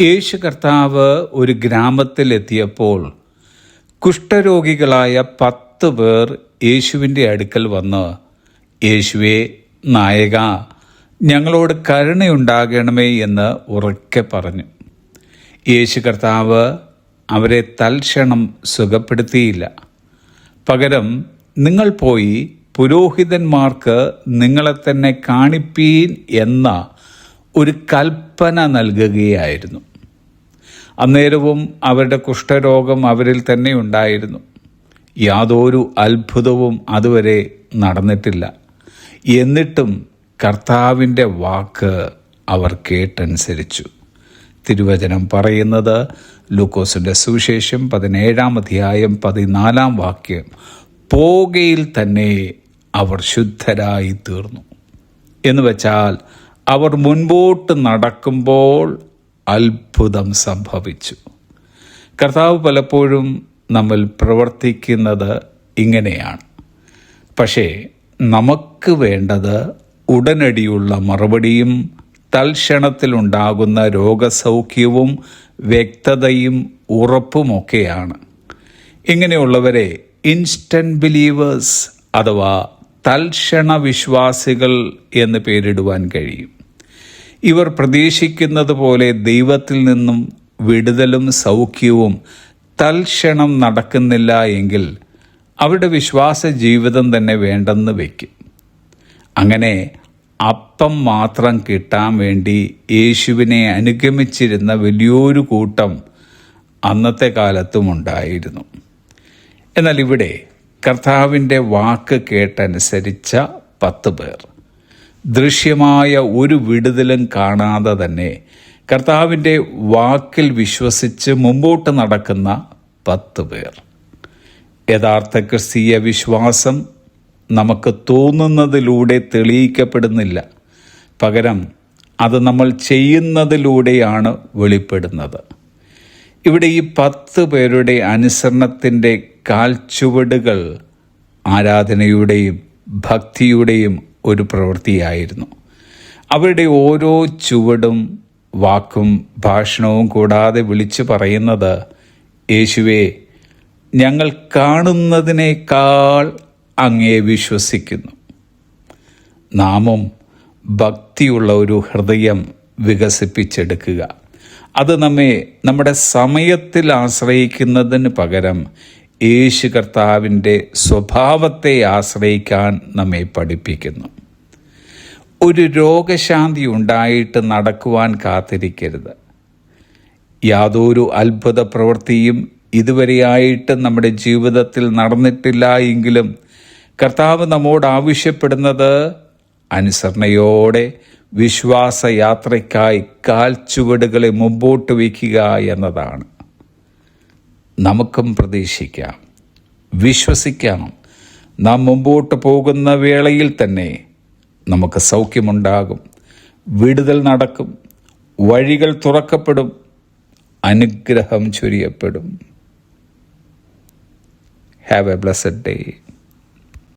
യേശു കർത്താവ് ഒരു ഗ്രാമത്തിലെത്തിയപ്പോൾ കുഷ്ഠരോഗികളായ പത്ത് പേർ യേശുവിന്റെ അടുക്കൽ വന്ന് യേശുവെ നായക ഞങ്ങളോട് കരുണയുണ്ടാകണമേ എന്ന് ഉറക്കെ പറഞ്ഞു. യേശു കർത്താവ് അവരെ തൽക്ഷണം സുഖപ്പെടുത്തിയില്ല. പകരം നിങ്ങൾ പോയി പുരോഹിതന്മാർക്ക് നിങ്ങളെ തന്നെ കാണിപ്പീൻ എന്ന ഒരു കൽപ്പന നൽകുകയായിരുന്നു. അന്നേരവും അവരുടെ കുഷ്ഠരോഗം അവരിൽ തന്നെ ഉണ്ടായിരുന്നു. യാതൊരു അത്ഭുതവും അതുവരെ നടന്നിട്ടില്ല. എന്നിട്ടും കർത്താവിന്റെ വാക്ക് അവർ കേട്ടനുസരിച്ചു. തിരുവചനം പറയുന്നത് ലൂക്കോസിന്റെ സുവിശേഷം പതിനേഴാം അധ്യായം പതിനാലാം വാക്യം പോകയിൽ തന്നെ അവർ ശുദ്ധരായി തീർന്നു എന്ന് വെച്ചാൽ അവർ മുൻപോട്ട് നടക്കുമ്പോൾ അത്ഭുതം സംഭവിച്ചു. കർത്താവ് പലപ്പോഴും നമ്മൾ പ്രവർത്തിക്കുന്നത് ഇങ്ങനെയാണ്. പക്ഷേ നമുക്ക് വേണ്ടത് ഉടനടിയുള്ള മറുപടിയും തൽക്ഷണത്തിലുണ്ടാകുന്ന രോഗസൗഖ്യവും വ്യക്തതയും ഉറപ്പുമൊക്കെയാണ്. ഇങ്ങനെയുള്ളവരെ ഇൻസ്റ്റന്റ് ബിലീവേഴ്സ് അഥവാ തൽക്ഷണ വിശ്വാസികൾ എന്ന് പേരിടുവാൻ കഴിയും. ഇവർ പ്രതീക്ഷിക്കുന്നത് പോലെ ദൈവത്തിൽ നിന്നും വിടുതലും സൗഖ്യവും തൽക്ഷണം നടക്കുന്നില്ല എങ്കിൽ അവരുടെ വിശ്വാസ ജീവിതം തന്നെ വേണ്ടെന്ന് വയ്ക്കും. അങ്ങനെ അപ്പം മാത്രം കിട്ടാൻ വേണ്ടി യേശുവിനെ അനുഗമിച്ചിരുന്ന വലിയൊരു കൂട്ടം അന്നത്തെ കാലത്തും ഉണ്ടായിരുന്നു. എന്നാൽ ഇവിടെ കർത്താവിന്റെ വാക്ക് കേട്ടനുസരിച്ച പത്ത് പേർ. ദൃശ്യമായ ഒരു വിടുതലും കാണാതെ തന്നെ കർത്താവിന്റെ വാക്കിൽ വിശ്വസിച്ച് മുമ്പോട്ട് നടക്കുന്ന പത്ത് പേർ. യഥാർത്ഥ ക്രിസ്തീയ വിശ്വാസം നമുക്ക് തോന്നുന്നതിലൂടെ തെളിയിക്കപ്പെടുന്നില്ല. പകരം അത് നമ്മൾ ചെയ്യുന്നതിലൂടെയാണ് വെളിപ്പെടുന്നത്. ഇവിടെ ഈ പത്ത് പേരുടെ അനുസരണത്തിന്റെ കാൽച്ചുവടുകൾ ആരാധനയുടെയും ഭക്തിയുടെയും ഒരു പ്രവൃത്തിയായിരുന്നു. അവരുടെ ഓരോ ചുവടും വാക്കും ഭാഷണവും കൂടാതെ വിളിച്ചു പറയുന്നത് യേശുവെ ഞങ്ങൾ കാണുന്നതിനേക്കാൾ അങ്ങേ വിശ്വസിക്കുന്നു. നാമും ഭക്തിയുള്ള ഒരു ഹൃദയം വികസിപ്പിച്ചെടുക്കുക. അത് നമ്മെ നമ്മുടെ സമയത്തിൽ ആശ്രയിക്കുന്നതിന് പകരം യേശു കർത്താവിന്റെ സ്വഭാവത്തെ ആശ്രയിക്കാൻ നമ്മെ പഠിപ്പിക്കുന്നു. ഒരു രോഗശാന്തി ഉണ്ടായിട്ട് നടക്കുവാൻ കാത്തിരിക്കരുത്. യാതൊരു അത്ഭുത പ്രവൃത്തിയും ഇതുവരെയായിട്ട് നമ്മുടെ ജീവിതത്തിൽ നടന്നിട്ടില്ല എങ്കിലും കർത്താവ് നമ്മോട് ആവശ്യപ്പെടുന്നത് അനുസരണയോടെ വിശ്വാസയാത്രയ്ക്കായി കാൽച്ചുവടുകളെ മുമ്പോട്ട് വയ്ക്കുക എന്നതാണ്. നമുക്കും പ്രതീക്ഷിക്കാം. വിശ്വസിക്കാം നാം മുമ്പോട്ട് പോകുന്ന വേളയിൽ തന്നെ നമുക്ക് സൗഖ്യമുണ്ടാകും. വിടുതൽ നടക്കും. വഴികൾ തുറക്കപ്പെടും. അനുഗ്രഹം ചൊരിയപ്പെടും. Have a blessed day